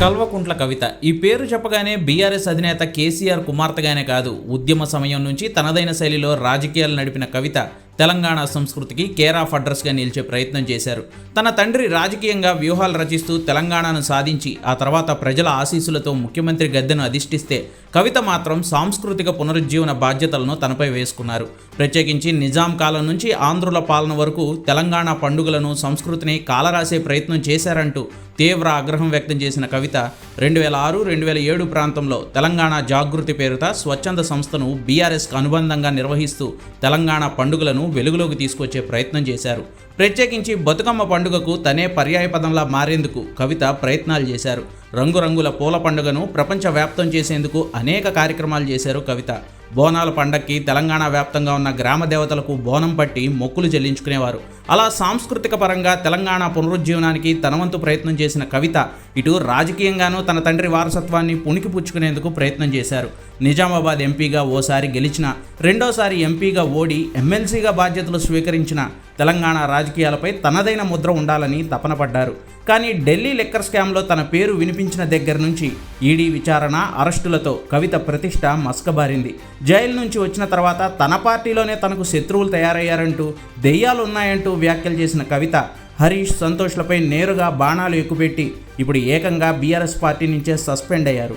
కల్వకుంట్ల కవిత. ఈ పేరు చెప్పగానే బీఆర్ఎస్ అధినేత కేసీఆర్ కుమార్తెగానే కాదు ఉద్యమ సమయం నుంచి తనదైన శైలిలో రాజకీయాలు నడిపిన కవిత తెలంగాణ సంస్కృతికి కేర్ ఆఫ్ అడ్రస్గా నిలిచే ప్రయత్నం చేశారు. తన తండ్రి రాజకీయంగా వ్యూహాలు రచిస్తూ తెలంగాణను సాధించి ఆ తర్వాత ప్రజల ఆశీస్సులతో ముఖ్యమంత్రి గద్దెను అధిష్టిస్తే కవిత మాత్రం సాంస్కృతిక పునరుజ్జీవన బాధ్యతలను తనపై వేసుకున్నారు. ప్రత్యేకించి నిజాం కాలం నుంచి ఆంధ్రుల పాలన వరకు తెలంగాణ పండుగలను సంస్కృతిని కాలరాసే ప్రయత్నం చేశారంటూ తీవ్ర ఆగ్రహం వ్యక్తం చేసిన కవిత రెండు వేల ఆరు రెండు వేల ఏడు ప్రాంతంలో తెలంగాణ జాగృతి పేరుత స్వచ్ఛంద సంస్థను బీఆర్ఎస్కు అనుబంధంగా నిర్వహిస్తూ తెలంగాణ పండుగలను వెలుగులోకి తీసుకొచ్చే ప్రయత్నం చేశారు. ప్రత్యేకించి బతుకమ్మ పండుగకు తనే పర్యాయపదంలా మారేందుకు కవిత ప్రయత్నాలు చేశారు. రంగురంగుల పూల పండుగను ప్రపంచవ్యాప్తం చేసేందుకు అనేక కార్యక్రమాలు చేశారు కవిత. బోనాల పండక్కి తెలంగాణ వ్యాప్తంగా ఉన్న గ్రామ దేవతలకు బోనం పట్టి మొక్కులు చెల్లించుకునేవారు. అలా సాంస్కృతిక పరంగా తెలంగాణ పునరుజ్జీవనానికి తనవంతు ప్రయత్నం చేసిన కవిత ఇటు రాజకీయంగానూ తన తండ్రి వారసత్వాన్ని పుణికిపుచ్చుకునేందుకు ప్రయత్నం చేశారు. నిజామాబాద్ ఎంపీగా ఓసారి గెలిచిన రెండోసారి ఎంపీగా ఓడి ఎమ్మెల్సీగా బాధ్యతలు స్వీకరించిన తెలంగాణ రాజకీయాలపై తనదైన ముద్ర ఉండాలని తపన పడ్డారు కానీ ఢిల్లీ లెక్కర్ స్కామ్లో తన పేరు వినిపించిన దగ్గర నుంచి ఈడీ విచారణ అరెస్టులతో కవిత ప్రతిష్ట మస్కబారింది. జైలు నుంచి వచ్చిన తర్వాత తన పార్టీలోనే తనకు శత్రువులు తయారయ్యారంటూ దెయ్యాలు ఉన్నాయంటూ వ్యాఖ్యలు చేసిన కవిత హరీష్ సంతోష్లపై నేరుగా బాణాలు ఎక్కుపెట్టి ఇప్పుడు ఏకంగా బీఆర్ఎస్ పార్టీ నుంచే సస్పెండ్ అయ్యారు.